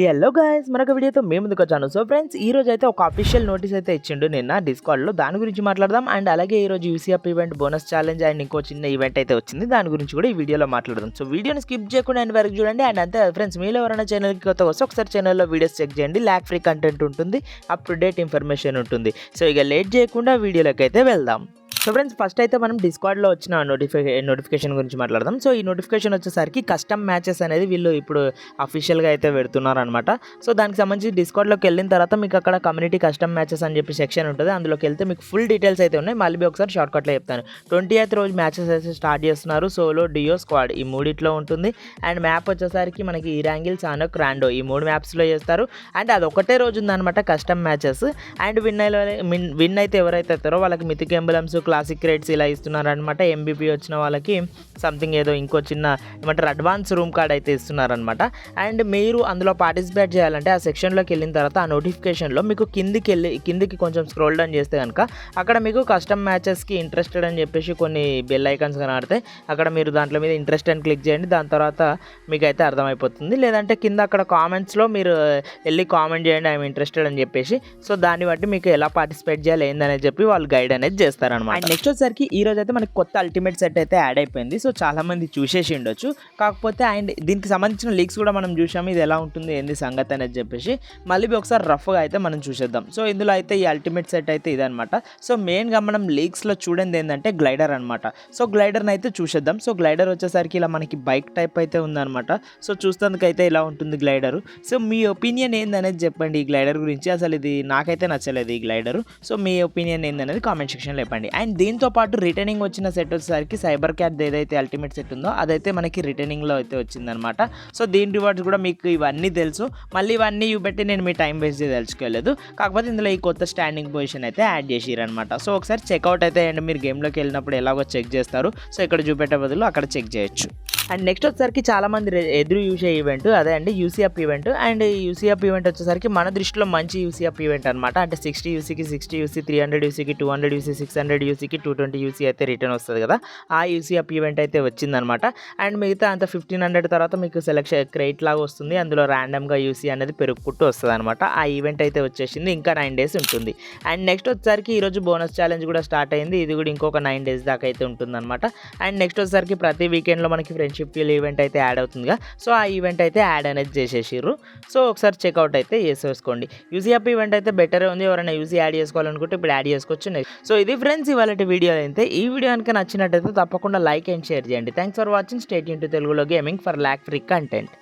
Hello guys మరొక వీడియోతో మేము ముందుకు వచ్చాను. సో ఫ్రెండ్స్ ఈ రోజు అయితే ఒక అఫీషియల్ నోటీస్ అయితే ఇచ్చిండు నిన్న డిస్కౌంట్లో దాని గురించి మాట్లాడదాం. అండ్ అలాగే ఈ రోజు UCF event bonus challenge and ఇంకో చిన్న ఈవెంట్ అయితే వచ్చింది. దాని గురించి కూడా ఈ వీడియోలో మాట్లాడదాం. సో వీడియోని స్కిప్ చేయకుండా అండ్ వరకు చూడండి. అండ్ అంతే ఫ్రెండ్స్ మీలో ఎవరైనా ఛానల్కి కొత్త వస్తే ఒకసారి ఛానల్లో వీడియోస్ చెక్ చేయండి. ల్యాక్ ఫ్రీ కంటెంట్ ఉంటుంది. అప్ టు డేట్ ఇన్ఫర్మేషన్ ఉంటుంది. సో ఇక లేట్ చేయకుండా వీడియోలోకి అయితే వెళ్దాం. సో ఫ్రెండ్స్ ఫస్ట్ అయితే మనం డిస్కార్డ్లో వచ్చిన నోటిఫికే నోటిఫికేషన్ గురించి మాట్లాడదాం. సో ఈ నోటిఫికేషన్ వచ్చేసరికి కస్టమ్ మ్యాచెస్ అనేది వీళ్ళు ఇప్పుడు అఫీషియల్గా అయితే పెడుతున్నారు అనమాట సో దానికి సంబంధించి డిస్కార్డ్లోకి వెళ్ళిన తర్వాత మీకు అక్కడ కమ్యూనిటీ కస్టమ్ మ్యాచెస్ అని చెప్పి సెక్షన్ ఉంటుంది. అందులోకి వెళ్తే మీకు ఫుల్ డీటెయిల్స్ అయితే ఉన్నాయి. మళ్ళీ ఒకసారి షార్ట్ కట్లో చెప్తాను. ట్వంటీ ఎయిత్ రోజు మ్యాచెస్ అయితే స్టార్ట్ చేస్తున్నారు. సోలో డియో స్క్వాడ్ ఈ మూడిట్లో ఉంటుంది. అండ్ మ్యాప్ వచ్చేసరికి మనకి ఈరాంగిల్ సానక్ రాండో ఈ మూడు మ్యాప్స్లో చేస్తారు. అండ్ అది ఒకటే రోజు ఉందన్నమాట custom matches and win win win అయితే ఎవరైతే అవుతారో వాళ్ళకి మితిక్ ఎంబులమ్స్ క్లాసిక్ రేట్స్ ఇలా ఇస్తున్నారు అనమాట ఎంబీపీ వచ్చిన వాళ్ళకి సంథింగ్ ఏదో ఇంకో చిన్న ఏమంటారు అడ్వాన్స్ రూమ్ కార్డ్ అయితే ఇస్తున్నారనమాట అండ్ మీరు అందులో పార్టిసిపేట్ చేయాలంటే ఆ సెక్షన్లోకి వెళ్ళిన తర్వాత ఆ నోటిఫికేషన్లో మీకు కిందికి వెళ్ళి కిందికి కొంచెం స్క్రోల్ డౌన్ చేస్తే కనుక అక్కడ మీకు కస్టమ్ మ్యాచెస్కి ఇంట్రెస్టెడ్ అని చెప్పేసి కొన్ని బెల్ ఐకాన్స్ కనబడతాయి. అక్కడ మీరు దాంట్లో మీద ఇంట్రెస్ట్ అని క్లిక్ చేయండి. దాని తర్వాత మీకు అయితే అర్థమైపోతుంది. లేదంటే కింద అక్కడ కామెంట్స్లో మీరు వెళ్ళి కామెంట్ చేయండి ఐఎమ్ ఇంట్రెస్టెడ్ అని చెప్పేసి. సో దాన్ని బట్టి మీకు ఎలా పార్టిసిపేట్ చేయాలి ఏందనేది చెప్పి వాళ్ళు గైడ్ అనేది చేస్తారనమాట అండ్ నెక్స్ట్ వచ్చేసరికి ఈ రోజు అయితే మనకి కొత్త అల్టిమేట్ సెట్ అయితే యాడ్ అయిపోయింది. సో చాలా మంది చూసేసి ఉండొచ్చు. కాకపోతే అండ్ దీనికి సంబంధించిన లీక్స్ కూడా మనం చూసాము ఇది ఎలా ఉంటుంది ఏంది సంగతి అనేది చెప్పేసి మళ్ళీ ఒకసారి రఫ్గా అయితే మనం చూసేద్దాం. సో ఇందులో అయితే ఈ అల్టిమేట్ సెట్ అయితే ఇదనమాట సో మెయిన్గా మనం లీక్స్లో చూడండి ఏంటంటే గ్లైడర్ అనమాట సో గ్లైడర్ని అయితే చూసేద్దాం. సో గ్లైడర్ వచ్చేసరికి ఇలా మనకి బైక్ టైప్ అయితే ఉందన్నమాట. సో చూస్తేందుకైతే ఇలా ఉంటుంది గ్లైడర్ సో మీ ఒపీనియన్ ఏందనేది చెప్పండి ఈ గ్లైడర్ గురించి. అసలు ఇది నాకైతే నచ్చలేదు ఈ గ్లైడర్ సో మీ ఒపీనియన్ ఏందనేది కామెంట్ సెక్షన్లో చెప్పండి. అండ్ దీంతో పాటు రిటర్నింగ్ వచ్చిన సెట్ వచ్చేసరికి సైబర్ క్యాట్ ఏదైతే అల్టిమేట్ సెట్ ఉందో అదైతే మనకి రిటర్నింగ్లో అయితే వచ్చిందనమాట సో దీని రివార్డ్స్ కూడా మీకు ఇవన్నీ తెలుసు. మళ్ళీ ఇవన్నీ చూపెట్టి నేను మీ టైం వేస్ట్ చేసి తెలుసుకోలేదు కాకపోతే ఇందులో ఈ కొత్త స్టాండింగ్ పొజిషన్ అయితే యాడ్ చేసిరనమాట సో ఒకసారి చెక్అవుట్ అయితే అండ్ మీరు గేమ్లోకి వెళ్ళినప్పుడు ఎలాగో చెక్ చేస్తారు. సో ఇక్కడ చూపెట్టే బదులు అక్కడ చెక్ చేయొచ్చు. అండ్ నెక్స్ట్ వచ్చేసరికి చాలా మంది ఎదురు యూసే ఈవెంట్ అదే అండి యూసీఎఫ్ ఈవెంట్ అండ్ ఈ యూసీఎఫ్ ఈవెంట్ వచ్చేసరికి మన దృష్టిలో మంచి యూసీఎఫ్ ఈవెంట్ అనమాట అంటే సిక్స్టీ యూసీకి sixty UC three hundred యూసీకి two hundred UC six hundred యూసీకి two twenty UC అయితే రిటర్న్ వస్తుంది కదా. ఆ యూసీఎఫ్ ఈవెంట్ అయితే వచ్చిందనమాట అండ్ మిగతా అంత ఫిఫ్టీన్ హండ్రెడ్ తర్వాత మీకు సెలెక్షన్ క్రెడిట్ లాగా వస్తుంది. అందులో ర్యాండమ్గా యూసీ అనేది పెరుగుకుంటూ వస్తుంది అనమాట ఆ ఈవెంట్ అయితే వచ్చేసింది. ఇంకా నైన్ డేస్ ఉంటుంది. అండ్ నెక్స్ట్ వచ్చేసరికి ఈరోజు బోనస్ ఛాలెంజ్ కూడా స్టార్ట్ అయింది. ఇది కూడా ఇంకొక నైన్ డేస్ దాకా అయితే ఉంటుందన్నమాట. అండ్ నెక్స్ట్ వచ్చేసరికి ప్రతి వీకెండ్లో మనకి ఫ్రెండ్స్ ఫ్రెండ్షిప్ ఫీల్ ఈవెంట్ అయితే యాడ్ అవుతుందిగా. సో ఆ ఈవెంట్ అయితే యాడ్ అనేది చేసేసారు సో ఒకసారి చెక్అవుట్ అయితే చేసేసుకోండి. యూసీఎఫ్ ఈవెంట్ అయితే బెటర్ ఉంది. ఎవరైనా యూజీ యాడ్ చేసుకోవాలనుకుంటే ఇప్పుడు యాడ్ చేసుకోవచ్చు సో ఇది ఫ్రెండ్స్ ఇవాళ వీడియో అయితే. ఈ వీడియో కనుక నచ్చినట్టయితే తప్పకుండా లైక్ అండ్ షేర్ చేయండి. Thanks for watching state into తెలుగులో gaming for lag free content